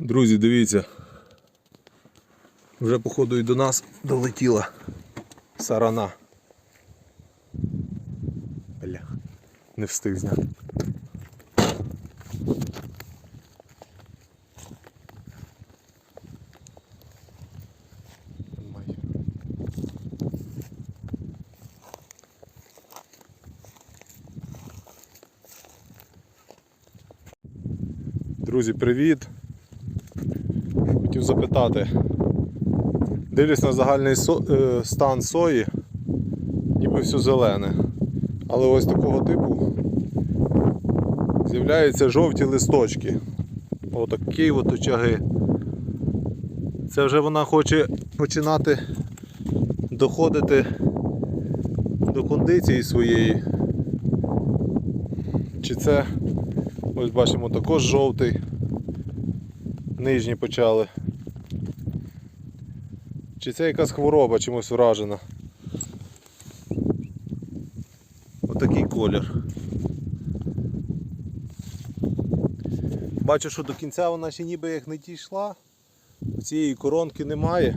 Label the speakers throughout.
Speaker 1: Друзі, дивіться. Вже походу і до нас долетіла сарана. Бля, не встиг зняти. Друзі, привіт! Хотів запитати. Дивлюсь на загальний со- е, стан сої, ніби все зелене. Але ось такого типу з'являються жовті листочки. Отакі от очаги. Це вже вона хоче починати доходити до кондиції своєї. Чи це, ось бачимо, також жовтий. Нижні почали. Чи це якась хвороба чимось вражена? Отакий колір. Бачу, що до кінця вона ще ніби як не дійшла. Цієї коронки немає.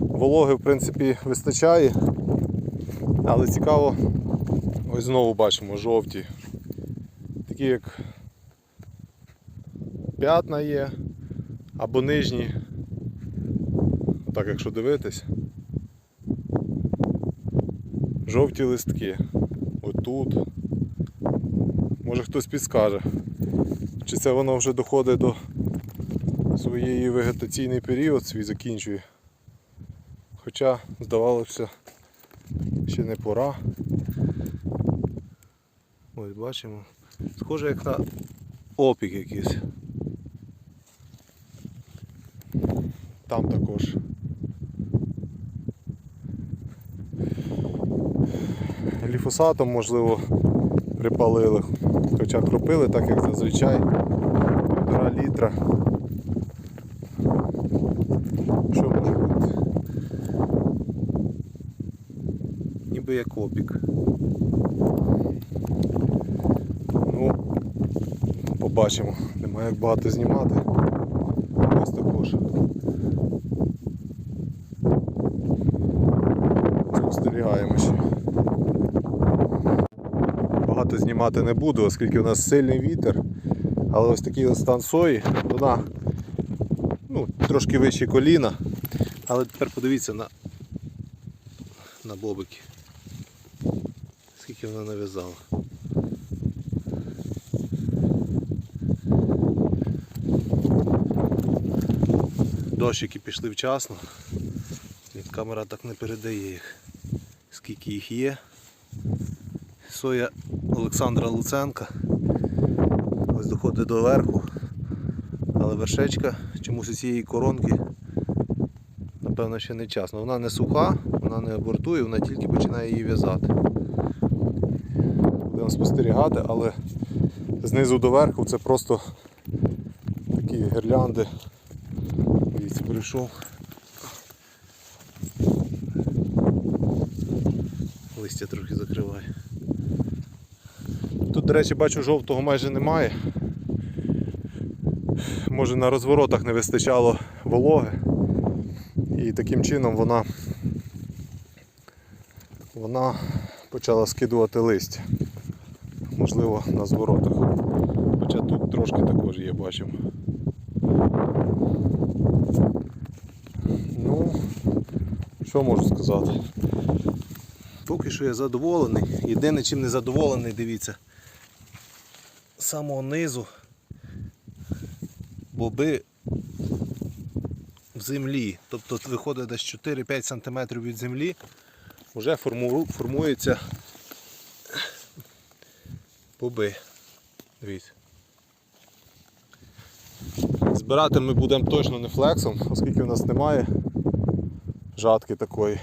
Speaker 1: Вологи в принципі вистачає. Але цікаво, ось знову бачимо жовті. Такі як п'ятна є або нижні. Так, якщо дивитись. Жовті листки. Отут. Може хтось підскаже. Чи це воно вже доходить до своєї вегетаційний період свій закінчує. Хоча, здавалося, ще не пора. Ось бачимо. Схоже як на опік якийсь. Там також. Ліфосатом, можливо, припалили. Хоча кропили, так як зазвичай. Півтора літра. Що може бути? Ніби як опік. Ну, побачимо. Немає як багато знімати. Ось також. Спостерігаємо ще. Багато знімати не буду, оскільки у нас сильний вітер. Але ось такий ось стан сої, вона ну, трошки вище коліна. Але тепер подивіться на, на бобики. Скільки вона нав'язала. Дощики пішли вчасно. Камера так не передає їх. Скільки їх є. Соя Олександра Луценка. Ось доходить до верху. Але вершечка чомусь у цієї коронки напевно ще не час. Ну, Вона не суха, вона не абортує, вона тільки починає її в'язати. Будемо спостерігати, але знизу до верху це просто такі гірлянди. Дивіться, прийшов. Листя трохи закриває. Тут, до речі, бачу, жовтого майже немає. Може на розворотах не вистачало вологи. І таким чином вона, вона почала скидувати листя. Можливо, на зворотах. Хоча тут трошки також є, бачимо. Ну, що можу сказати? Поки що я задоволений. Єдине чим не задоволений, дивіться. Самого низу боби в землі. Тобто виходить десь 4-5 см від землі, вже форму- формуються боби. Дивіться. Збирати ми будемо точно не флексом, оскільки в нас немає жатки такої.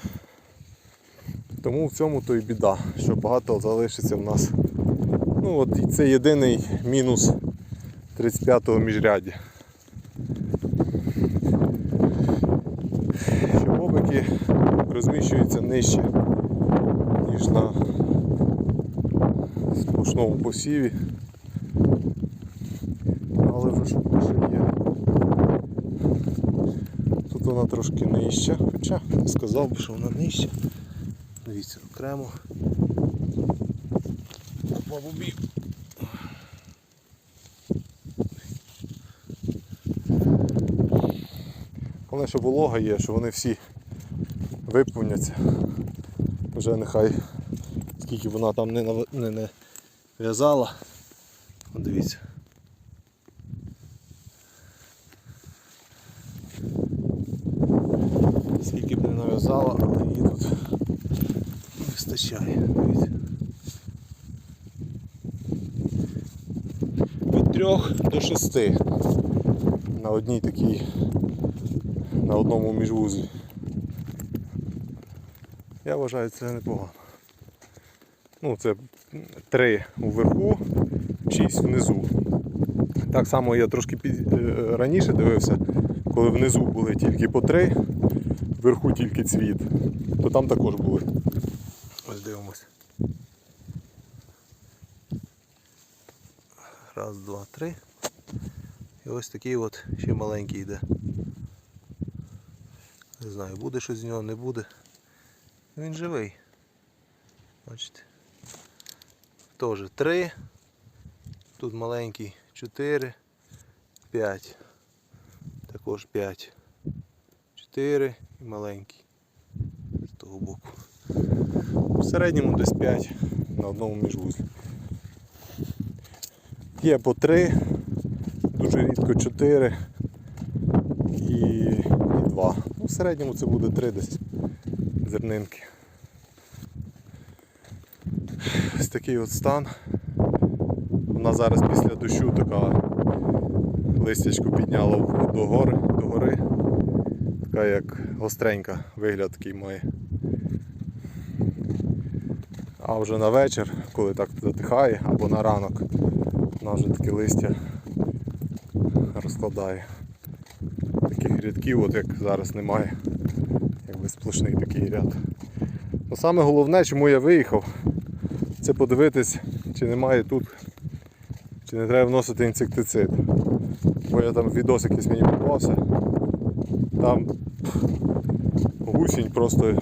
Speaker 1: Тому в цьому то і біда, що багато залишиться в нас. Ну от це єдиний мінус 35-го міжряді. Що бобики розміщуються нижче, ніж на сплошному посіві. Але вже є. вона трошки нижча, хоча сказав би, що вона нижча. Дивіться, окремо. Опа, бубів. Головне, що волога є, що вони всі виповняться. Вже нехай скільки вона там не, не, не в'язала. Дивіться. Скільки б не нав'язала, але її тут вистачає. Дивіться. Від трьох до шести на одній такій, на одному міжвузлі. Я вважаю це непогано. Ну, це три уверху, шість внизу. Так само я трошки піз- е, раніше дивився, коли внизу були тільки по три, вверху тільки цвіт, то там також були. Ось дивимось. Раз, два, три. І ось такий от ще маленький йде. Не знаю, буде щось з нього, не буде. Він живий. Бачите. Теж три. Тут маленький 4, 5. Також 5. 4 і маленький. З того боку. В середньому десь 5 на одному міжвузлі. Є по 3, дуже рідко 4 і, і 2. Ну, в середньому це буде 3 десь зернинки. Ось такий от стан. Вона зараз після дощу така листячку підняла до гори, до гори. Така як гостренька вигляд такий має. А вже на вечір, коли так затихає, або на ранок, вона вже таке листя розкладає. Таких рядків, от як зараз немає. Якби сплошний такий ряд. Ну, саме головне, чому я виїхав, це подивитись, чи немає тут, чи не треба вносити інсектицид. Бо я там відос якийсь мені попався. Там гусінь просто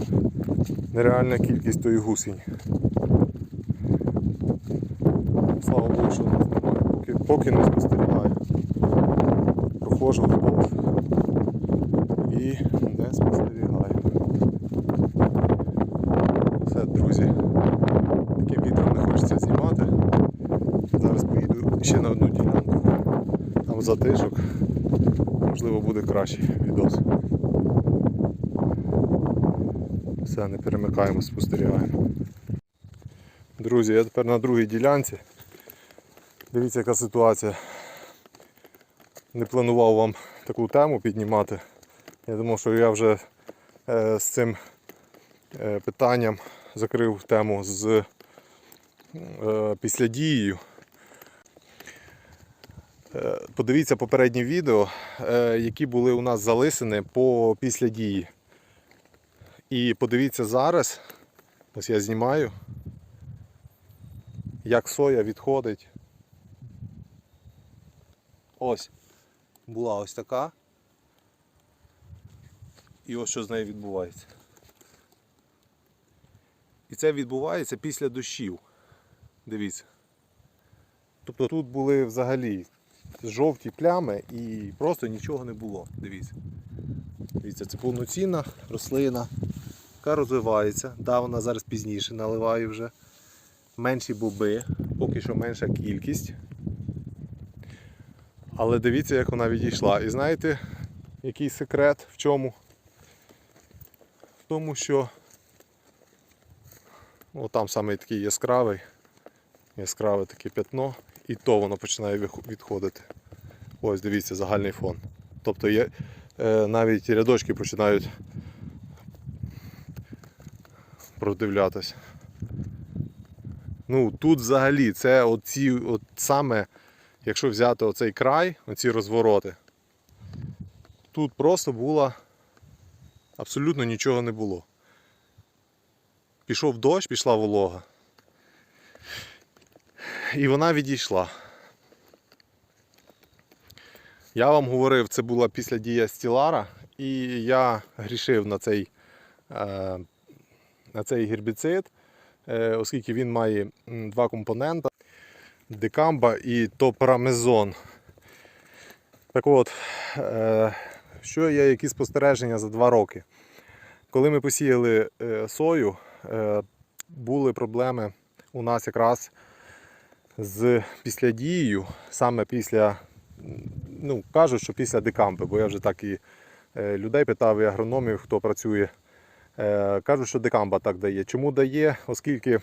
Speaker 1: нереальна кількість тої гусінь. Слава Богу, що поки, не спостерігаю. Проходжу вдвох і не спостерігаю. Все, друзі. Таким відео не хочеться знімати. Зараз поїду ще на одну ділянку. Там затишок. Можливо буде кращий відос. Все, не перемикаємо, спостерігаємо. Друзі, я тепер на другій ділянці. Дивіться, яка ситуація. Не планував вам таку тему піднімати. Я думав, що я вже е, з цим е, питанням закрив тему з е, післядією. Подивіться попередні відео, які були у нас залисини по післядії. І подивіться зараз, ось я знімаю, як соя відходить. Ось була ось така. І ось що з нею відбувається. І це відбувається після дощів. Дивіться. Тобто тут були взагалі жовті плями і просто нічого не було. Дивіться. Дивіться, це повноцінна рослина, яка розвивається. Да, вона зараз пізніше наливає вже. Менші боби, поки що менша кількість. Але дивіться, як вона відійшла. І знаєте, який секрет в чому? В тому, що О, там саме такий яскравий, яскраве таке п'ятно, і то воно починає відходити. Ось дивіться, загальний фон. Тобто є, е, навіть рядочки починають продивлятися. Ну, тут взагалі це оці, от саме, якщо взяти оцей край, оці розвороти, тут просто було абсолютно нічого не було. Пішов дощ, пішла волога. І вона відійшла. Я вам говорив, це була після дія стілара,
Speaker 2: І я грішив на цей, е, на цей гербіцид, е, оскільки він має два компоненти: дикамба і топрамезон. Так от, е, що є які спостереження за два роки? Коли ми посіяли е, сою, е, були проблеми у нас якраз з післядією, саме після, ну кажуть, що після дикамби, бо я вже так і людей питав, і агрономів, хто працює. Кажуть, що дикамба так дає. Чому дає? Оскільки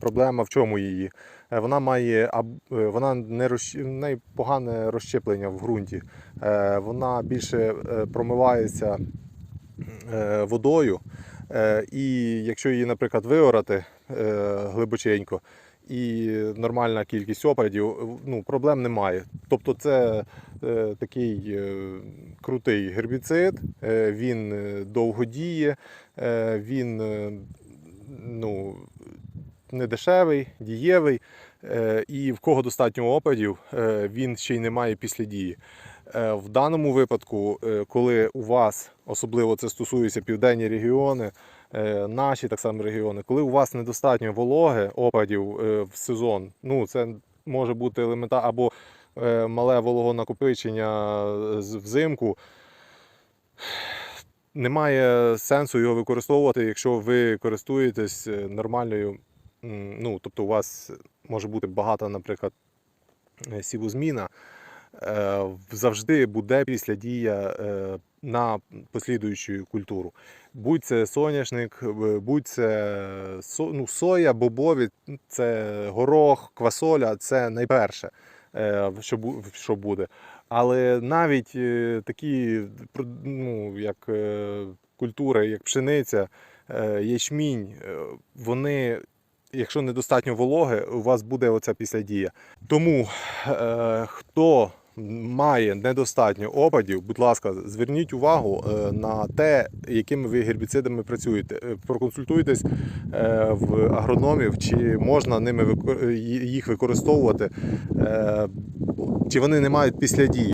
Speaker 2: проблема в чому її? Е, Вона має е, вона не розщ... неї погане розщеплення в ґрунті. Е, Вона більше е, промивається е, водою. Е, І якщо її, наприклад, виорати е, глибоченько і нормальна кількість опадів, ну, проблем немає. Тобто це е, такий е, крутий гербіцид, е, він е, довго діє, е, він е, ну, не дешевий, дієвий. е, І в кого достатньо опадів, е, він ще й не має після дії. Е, В даному випадку, коли у вас, особливо це стосується південні регіони, наші так само регіони, коли у вас недостатньо вологи опадів в сезон, ну це може бути елементарно або мале вологонакопичення взимку. Немає сенсу його використовувати, якщо ви користуєтесь нормальною. Ну, тобто у вас може бути багата, наприклад, е, сівозміна. Е, Завжди буде після дія е, на послідуючу культуру. Будь це соняшник, е, будь це ну, соя, бобові, це горох, квасоля це найперше, е, що буде. Але навіть е, такі ну, як е, культури, як пшениця, е, ячмінь, е, вони, якщо недостатньо вологи, у вас буде оця післядія. Тому е, хто має недостатньо опадів, будь ласка, зверніть увагу е, на те, якими ви гербіцидами працюєте. Е, Проконсультуйтесь е, в агрономів, чи можна ними їх використовувати, чи вони не мають післядії.